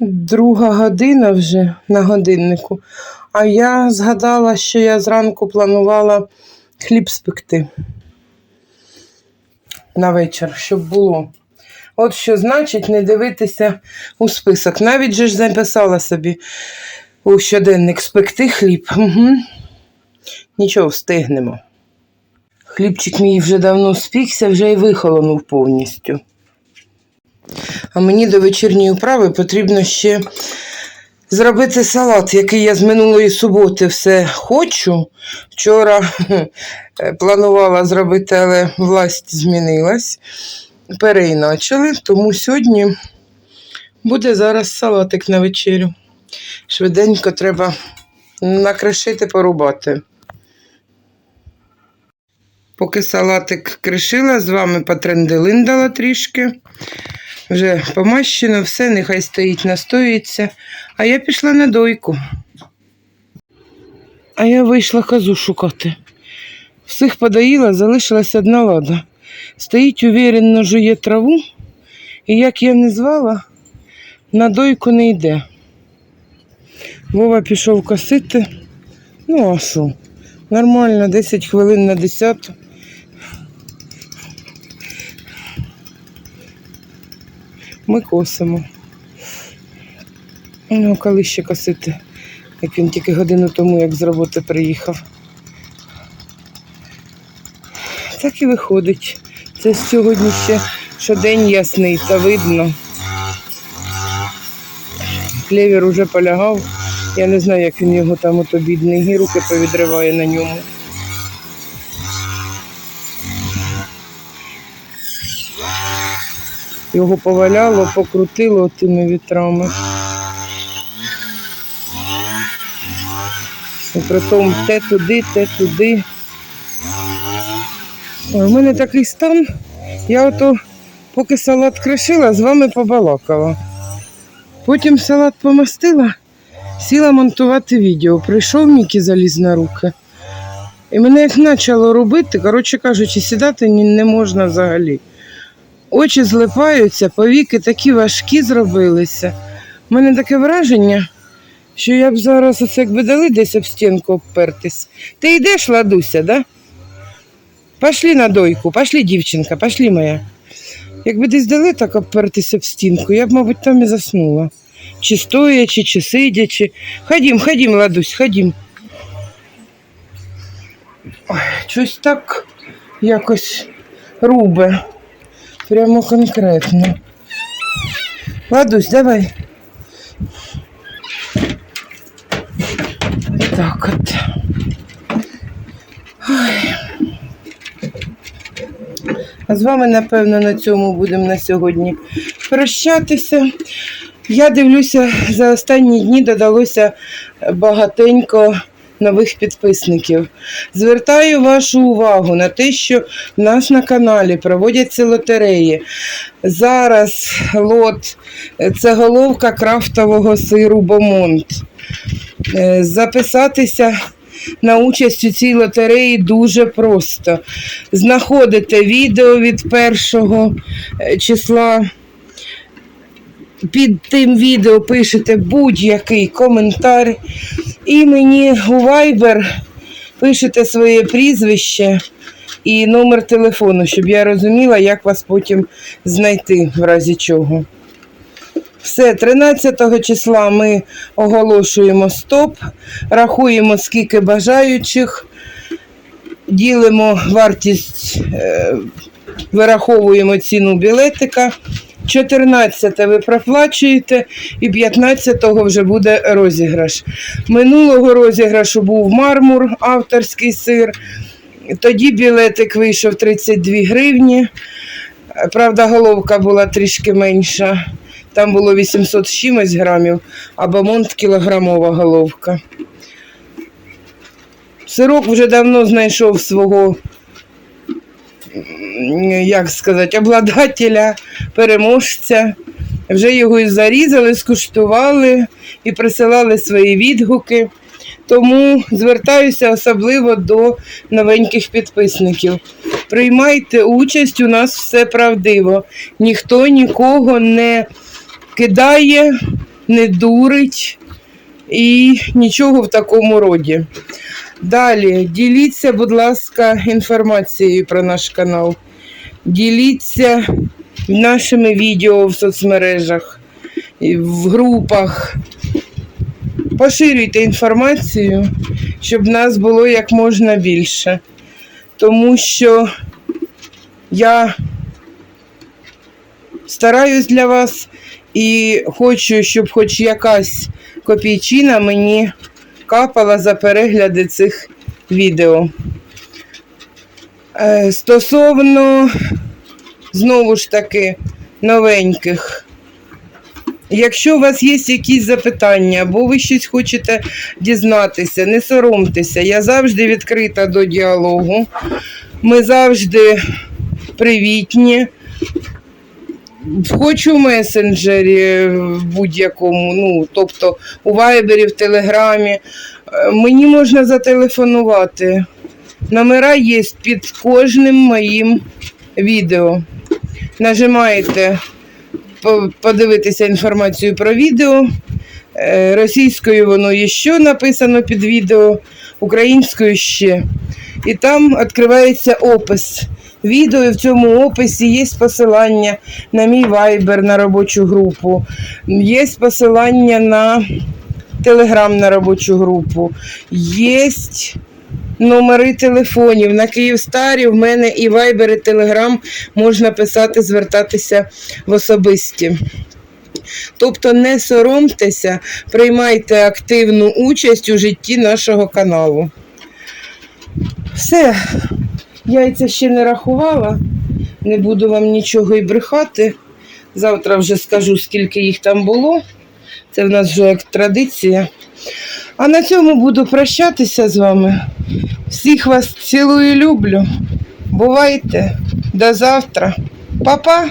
Друга година вже на годиннику. А я згадала, що я зранку планувала хліб спекти на вечір, щоб було. От що значить не дивитися у список. Навіть же ж записала собі у щоденник спекти хліб. Угу. Нічого, встигнемо. Хлібчик мій вже давно спікся, вже й вихолонув повністю. А мені до вечірньої управи потрібно ще зробити салат, який я з минулої суботи все хочу. Вчора е, планувала зробити, але власть змінилась. Переіначили, тому сьогодні буде зараз салатик на вечерю. Швиденько треба накришити, порубати. Поки салатик кришила, з вами потренделиндала трішки. Вже помащено, все, нехай стоїть, настоюється. А я пішла на дойку. А я вийшла козу шукати. Всіх подоїла, залишилась одна лада. Стоїть уверенно, жує траву, і як я не звала, на дойку не йде. Вова пішов косити. Ну, а що? Нормально, 10 хвилин на 10. Ми косимо. Ну, коли ще косити, як він тільки годину тому, як з роботи приїхав. Так і виходить. Це сьогодні ще що день ясний, та видно. Клевір уже полягав. Я не знаю, як він його там ото бідний, і руки повідриває на ньому. Його поваляло, покрутило тими вітрами. І притом те туди, те туди. У мене такий стан. Я ото, поки салат кришила, з вами побалакала. Потім салат помастила, сіла монтувати відео. Прийшов Мікі заліз на руки. І мене як почало робити, коротше кажучи, сідати не можна взагалі. Очі злипаються, повіки такі важкі зробилися. У мене таке враження, що я б зараз оце якби дали десь об стінку обпертись. Ти йдеш, ладуся, да? Пошли на дойку, пошли, дівчинка, пошли моя. Якби десь дали так обпертися в стінку, я б, мабуть, там і заснула. Чи стоячи, чи сидячи. Ходім, ходім, ладусь, ходім. Ой, щось так якось рубе. Прямо конкретно. Ладусь, давай. Так от. Ой. З вами, напевно, на цьому будемо на сьогодні прощатися. Я дивлюся, за останні дні додалося багатенько нових підписників. Звертаю вашу увагу на те, що в нас на каналі проводяться лотереї. Зараз лот це головка крафтового сиру Бомонт. Е, Записатися на участь у цій лотереї дуже просто. Знаходите відео від першого е, числа. Під тим відео пишете будь-який коментар. І мені у Viber пишете своє прізвище і номер телефону, щоб я розуміла, як вас потім знайти, в разі чого. Все, 13 числа ми оголошуємо стоп, рахуємо, скільки бажаючих, ділимо вартість, е, вираховуємо ціну білетика. 14 ви проплачуєте і 15-го вже буде розіграш. Минулого розіграшу був мармур, авторський сир. Тоді білетик вийшов 32 гривні. Правда, головка була трішки менша. Там було 800 з чимось грамів, а бамонт кілограмова головка. Сирок вже давно знайшов свого, як сказати, обладателя, переможця. вже його і зарізали, скуштували і присилали свої відгуки. Тому звертаюся особливо до новеньких підписників. Приймайте участь, у нас все правдиво. Ніхто нікого не кидає, не дурить і нічого в такому роді. Далі, діліться, будь ласка, інформацією про наш канал. Діліться нашими відео в соцмережах, в групах. Поширюйте інформацію, щоб нас було як можна більше. Тому що я стараюсь для вас і хочу, щоб хоч якась копійчина мені капала за перегляди цих відео. Е, Стосовно знову ж таки новеньких. Якщо у вас є якісь запитання, або ви щось хочете дізнатися, не соромтеся. Я завжди відкрита до діалогу. Ми завжди привітні. Хоч у месенджері в будь-якому, ну, тобто у Вайбері, в Телеграмі. Е, Мені можна зателефонувати. Номера є під кожним моїм відео. Нажимаєте подивитися інформацію про відео. Е, Російською воно є що написано під відео, українською ще. І там відкривається опис відео, і в цьому описі є посилання на мій вайбер на робочу групу, є посилання на телеграм на робочу групу, є номери телефонів. На Київстарі в мене і вайбер, і телеграм можна писати, звертатися в особисті. Тобто не соромтеся, приймайте активну участь у житті нашого каналу. Все, яйця ще не рахувала, не буду вам нічого і брехати. Завтра вже скажу, скільки їх там було. Це в нас вже як традиція. А на цьому буду прощатися з вами. Всіх вас цілую і люблю. Бувайте. До завтра. Па-па!